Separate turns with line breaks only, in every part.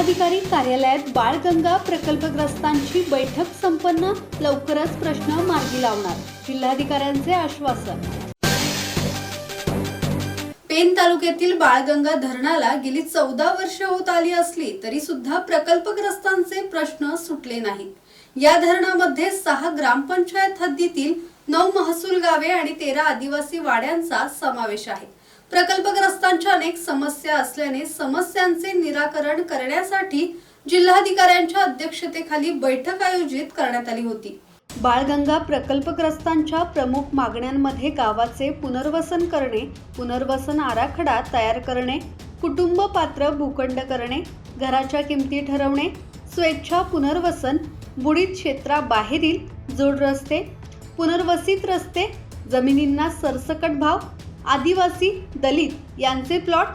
जिल्हाधिकारी कार्यालयात बाळगंगा प्रकल्पग्रस्तांची बैठक संपन्न लवकरच प्रश्न मार्गी लावणार जिल्हाधिकाऱ्यांचे आश्वासन. पेन तालुक्यातील बाळगंगा धरणाला गेली चौदा वर्ष होत आली असली तरी सुद्धा प्रकल्पग्रस्तांचे प्रश्न सुटले नाहीत. या धरणामध्ये सहा ग्रामपंचायत हद्दीतील नऊ महसूल गावे आणि तेरा आदिवासी वाड्यांचा समावेश आहे. प्रकल्पग्रस्तांच्या अनेक समस्या असल्याने समस्यांचे निराकरण करण्यासाठी जिल्हाधिकाऱ्यांच्या अध्यक्षतेखाली बैठक आयोजित करण्यात आली होती. बाळगंगा प्रकल्पग्रस्तांच्या प्रमुख मागण्यांमध्ये गावाचे पुनर्वसन करणे पुनर्वसन आराखडा तयार करणे कुटुंब पात्र भूखंड करणे घराच्या किमती ठरवणे स्वेच्छा पुनर्वसन बुडीत क्षेत्राबाहेरील जोड रस्ते पुनर्वसित रस्ते जमिनींना सरसकट भाव आदिवासी दलित यांचे प्लॉट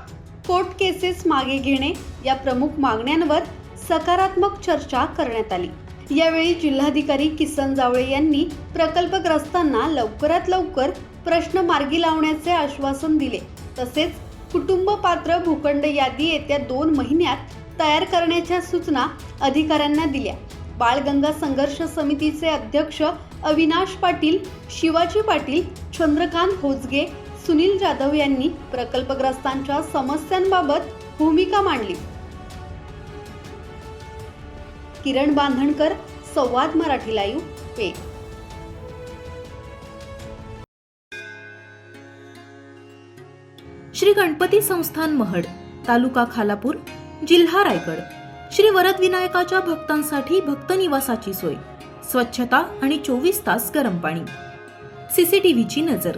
कोर्ट केसेस मागे घेणे या प्रमुख मागण्यांवर सकारात्मक चर्चा करण्यात आली. यावेळी जिल्हाधिकारी किसन जावळे यांनी प्रकल्पग्रस्तांना लवकरात लवकर प्रश्न मार्गी लावण्याचे आश्वासन दिले. तसेच कुटुंब पात्र भूखंड यादी येत्या दोन महिन्यात तयार करण्याच्या सूचना अधिकाऱ्यांना दिल्या. बाळगंगा संघर्ष समितीचे अध्यक्ष अविनाश पाटील शिवाजी पाटील चंद्रकांत होजगे सुनील जाधव यांनी प्रकल्पग्रस्तांच्या समस्यांबाबत भूमिका मांडली. किरण बांधणकर संवाद मराठी लाईव्ह पे
श्री गणपती संस्थान महड तालुका खालापूर जिल्हा रायगड. श्री वरद विनायकाच्या भक्तांसाठी भक्त निवासाची सोय स्वच्छता आणि चोवीस तास गरम पाणी. सीसीटीव्हीची नजर.